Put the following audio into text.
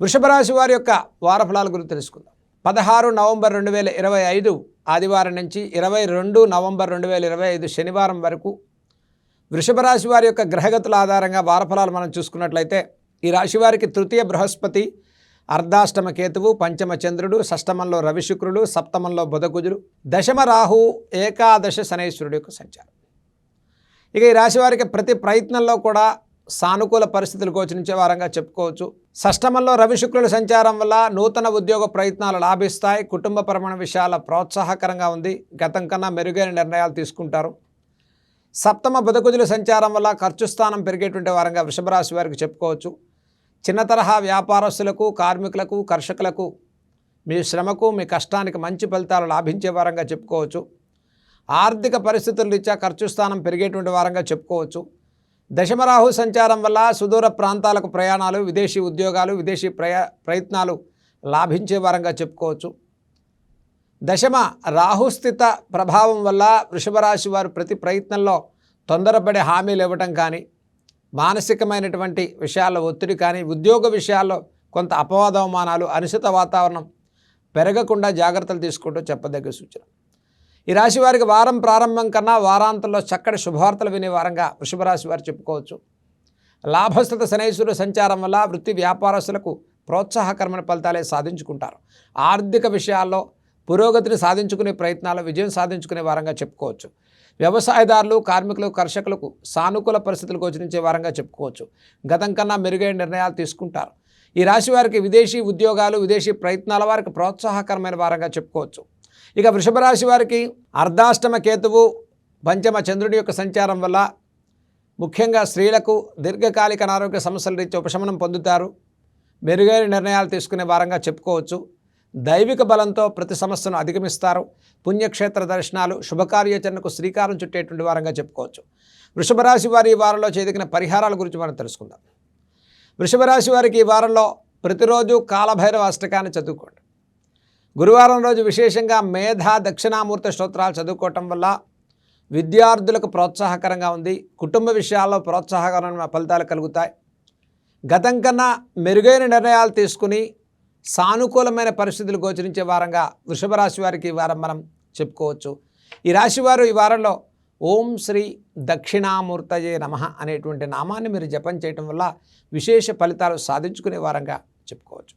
వృషభ రాశి వారి యొక్క వారఫలాల గురించి తెలుసుకుందాం. పదహారు నవంబర్ రెండు వేల ఇరవై ఐదు ఆదివారం నుంచి ఇరవై రెండు నవంబర్ రెండు వేల ఇరవై ఐదు శనివారం వరకు వృషభ రాశి వారి యొక్క గ్రహగతుల ఆధారంగా వారఫలాలు మనం చూసుకున్నట్లయితే ఈ రాశి వారికి తృతీయ బృహస్పతి అర్ధాష్టమ కేతువు పంచమ చంద్రుడు షష్టమంలో రవిశుక్రుడు సప్తమంలో బుధకుజుడు దశమ రాహు ఏకాదశ శనైశ్వరుడు యొక్క సంచారం. ఇక ఈ రాశి వారికి ప్రతి ప్రయత్నంలో కూడా సానుకూల పరిస్థితులు గోచరించే వారంగా చెప్పుకోవచ్చు. షష్టమంలో రవి శుక్రుల సంచారం వల్ల నూతన ఉద్యోగ ప్రయత్నాలు లాభిస్తాయి. కుటుంబపరమైన విషయాల ప్రోత్సాహకరంగా ఉంది. గతం కన్నా మెరుగైన నిర్ణయాలు తీసుకుంటారు. సప్తమ బుధకుజుల సంచారం వల్ల ఖర్చు స్థానం పెరిగేటువంటి వారంగా వృషభరాశి వారికి చెప్పుకోవచ్చు. చిన్న తరహా వ్యాపారస్తులకు కార్మికులకు కర్షకులకు మీ శ్రమకు మీ కష్టానికి మంచి ఫలితాలు లాభించే వారంగా చెప్పుకోవచ్చు. ఆర్థిక పరిస్థితుల రీత్యా ఖర్చు స్థానం పెరిగేటువంటి వారంగా చెప్పుకోవచ్చు. దశమరాహు సంచారం వల్ల సుదూర ప్రాంతాలకు ప్రయాణాలు విదేశీ ఉద్యోగాలు విదేశీ ప్రయా ప్రయత్నాలు లాభించే వారంగా చెప్పుకోవచ్చు. దశమ రాహుస్థిత ప్రభావం వల్ల వృషభరాశి వారు ప్రతి ప్రయత్నంలో తొందరపడే హామీలు ఇవ్వటం కానీ మానసికమైనటువంటి విషయాల్లో ఒత్తిడి కానీ ఉద్యోగ విషయాల్లో కొంత అపవాదవమానాలు అనుసిత వాతావరణం పెరగకుండా జాగ్రత్తలు తీసుకుంటూ చెప్పదగ్గ సూచన. ఈ రాశి వారికి వారం ప్రారంభం కన్నా వారాంతంలో చక్కటి శుభవార్తలు వినే వారంగా వృషభ రాశి వారు చెప్పుకోవచ్చు. లాభస్థత శనైశ్వరుడు సంచారం వల్ల వృత్తి వ్యాపారస్తులకు ప్రోత్సాహకరమైన ఫలితాలే సాధించుకుంటారు. ఆర్థిక విషయాల్లో పురోగతిని సాధించుకునే ప్రయత్నాలు విజయం సాధించుకునే వారంగా చెప్పుకోవచ్చు. వ్యవసాయదారులు కార్మికులు కర్షకులకు సానుకూల పరిస్థితులు గోచరించే వారంగా చెప్పుకోవచ్చు. గతం కన్నా మెరుగైన నిర్ణయాలు తీసుకుంటారు. ఈ రాశి వారికి విదేశీ ఉద్యోగాలు విదేశీ ప్రయత్నాల వారికి ప్రోత్సాహకరమైన వారంగా చెప్పుకోవచ్చు. ఇక వృషభ రాశి వారికి అర్ధాష్టమ కేతువు పంచమ చంద్రుడి యొక్క సంచారం వల్ల ముఖ్యంగా స్త్రీలకు దీర్ఘకాలిక అనారోగ్య సమస్యల రీత్యా ఉపశమనం పొందుతారు. మెరుగైన నిర్ణయాలు తీసుకునే వారంగా చెప్పుకోవచ్చు. దైవిక బలంతో ప్రతి సమస్యను అధిగమిస్తారు. పుణ్యక్షేత్ర దర్శనాలు శుభకార్యాచరణకు శ్రీకారం చుట్టేటువంటి వారంగా చెప్పుకోవచ్చు. వృషభ రాశి వారి ఈ వారంలో చేదిగిన పరిహారాల గురించి మనం తెలుసుకుందాం. వృషభ రాశి వారికి ఈ వారంలో ప్రతిరోజు కాలభైరవ అష్టకాన్ని చదువుకోండి. గురువారం రోజు విశేషంగా మేధా దక్షిణామూర్తి స్తోత్రాలు చదువుకోవటం వల్ల విద్యార్థులకు ప్రోత్సాహకరంగా ఉంది. కుటుంబ విషయాల్లో ప్రోత్సాహకరమైన ఫలితాలు కలుగుతాయి. గతం కన్నా మెరుగైన నిర్ణయాలు తీసుకుని సానుకూలమైన పరిస్థితులు గోచరించే వారంగా వృషభ రాశి వారికి ఈ వారం మనం చెప్పుకోవచ్చు. ఈ రాశివారు ఈ వారంలో ఓం శ్రీ దక్షిణామూర్తయే నమ అనేటువంటి నామాన్ని మీరు జపం చేయటం వల్ల విశేష ఫలితాలు సాధించుకునే వారంగా చెప్పుకోవచ్చు.